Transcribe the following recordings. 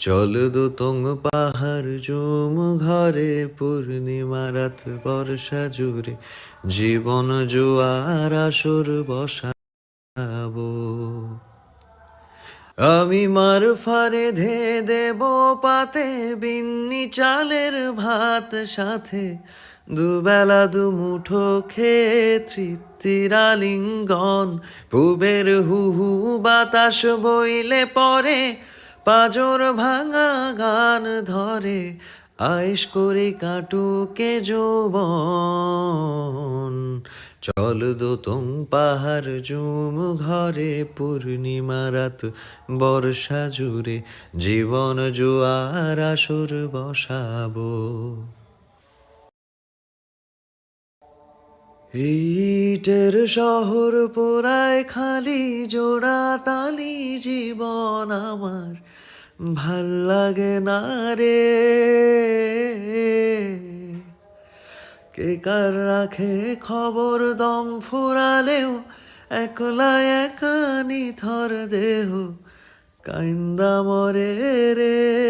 চল দুতং পাহাড় জুম ঘরে, পূর্ণিমা রাত বর্ষা জুড়ে, জীবন জুয়ার আসর বসাবো। আমি মার ফারে ধে দেব পাতে, বিন্নি চালের ভাত সাথে। দুবেলা দুমুঠো খেয়ে তৃপ্তির আলিঙ্গন, পুবের হু হু বাতাস বইলে পরে পাজর ভাঙা গান ধরে আয়েস করে কাটুকে যৌবন। চল দোতং পাহাড় জুম ঘরে, পূর্ণিমা রাত বর্ষা জুড়ে, জীবন জোয়ার আসর বসাবো। ইটের শহর পোড়ায় খালি জোড়া তালি জীবন আমার। ভালো লাগে না রে। কে কার রাখে খবর দম ফুরালেও, একলা একা নিথর দেহ, কাইন্দা মরে রে।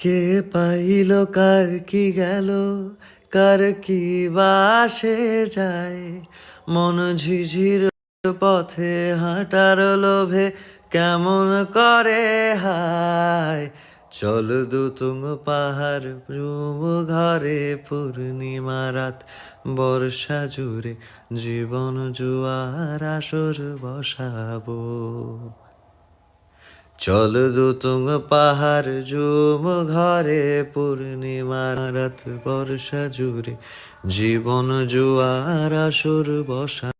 কে পাইল, কার কি গেল, কার কি বাসে যায়? মন ঝিঝির পথে হাঁটার লোভে কেমন করে হায়? চল দুতুং পাহাড়, রুম ঘরে পূর্ণিমা রাত, বর্ষা জুড়ে জীবন জুয়ার আসর বসাবো। চল দুতুং পাহাড় জুম ঘরে পূর্ণিমা রাত বর্ষা জুড়ে। জীবন জুয়ার আসুর বসা